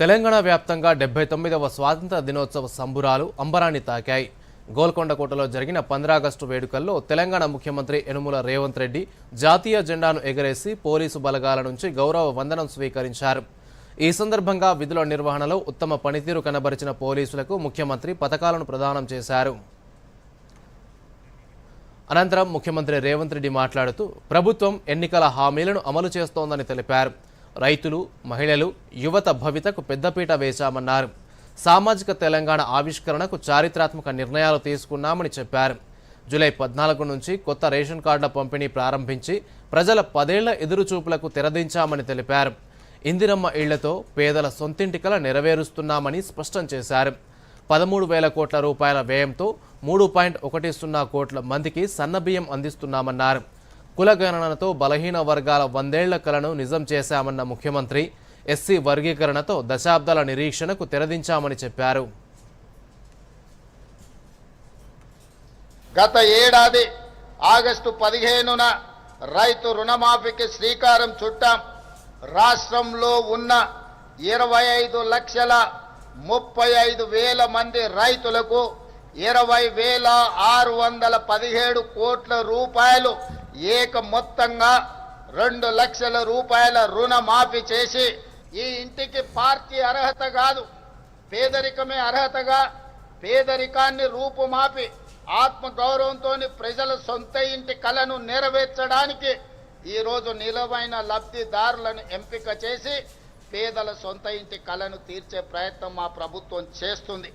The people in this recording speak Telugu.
తెలంగాణ వ్యాప్తంగా డెబ్బై తొమ్మిదవ స్వాతంత్ర దినోత్సవ సంబురాలు అంబరాన్ని తాకాయి. గోల్కొండ కోటలో జరిగిన పంద్రాగస్టు వేడుకల్లో తెలంగాణ ముఖ్యమంత్రి యనుమల రేవంత్ రెడ్డి జాతీయ జెండాను ఎగరేసి పోలీసు బలగాల నుంచి గౌరవ వందనం స్వీకరించారు. ఈ సందర్భంగా విధుల నిర్వహణలో ఉత్తమ పనితీరు కనబరిచిన పోలీసులకు ముఖ్యమంత్రి పథకాలను ప్రదానం చేశారు. అనంతరం ముఖ్యమంత్రి రేవంత్ రెడ్డి మాట్లాడుతూ ప్రభుత్వం ఎన్నికల హామీలను అమలు చేస్తోందని తెలిపారు. రైతులు మహిళలు యువత భవితకు పెద్దపీట వేశామన్నారు. సామాజిక తెలంగాణ ఆవిష్కరణకు చారిత్రాత్మక నిర్ణయాలు తీసుకున్నామని చెప్పారు. జూలై పద్నాలుగు నుంచి కొత్త రేషన్ కార్డుల పంపిణీ ప్రారంభించి ప్రజల పదేళ్ళ ఎదురుచూపులకు తెరదించామని తెలిపారు. ఇందిరమ్మ ఇళ్ళతో పేదల సొంతింటి కల నెరవేరుస్తున్నామని స్పష్టం చేశారు. పదమూడు వేల కోట్ల రూపాయల వ్యయంతో మూడు పాయింట్ ఒకటి సున్నా కోట్ల మందికి సన్నబియ్యం అందిస్తున్నామన్నారు. కులగణనతో బలహీన వర్గాల వందేళ్ళ కలను నిజం చేశామన్న ముఖ్యమంత్రి ఎస్సీ వర్గీకరణతో దశాబ్దాల నిరీక్షణకు తెరదించామని చెప్పారు. గత ఏడాది ఆగస్టు పదిహేనున రైతు రుణమాఫీకి శ్రీకారం చుట్టాం. రాష్ట్రంలో ఉన్న ఇరవై ఐదు లక్షల ముప్పై ఐదు వేల మంది రైతులకు ఇరవై వేల ఆరు వందల పదిహేడు కోట్ల రూపాయలు ఏక మొత్తంగా రెండు లక్షల రూపాయల రుణమాఫీ చేసి ఈ ఇంటికి పార్టీ అర్హత కాదు పేదరికమే అర్హతగా పేదరికాన్ని రూపుమాపి ఆత్మగౌరవంతో ప్రజల సొంత ఇంటి కలను నెరవేర్చడానికి ఈరోజు నిలవైన లబ్ధిదారులను ఎంపిక చేసి పేదల సొంత ఇంటి కలను తీర్చే ప్రయత్నం మా ప్రభుత్వం చేస్తుంది.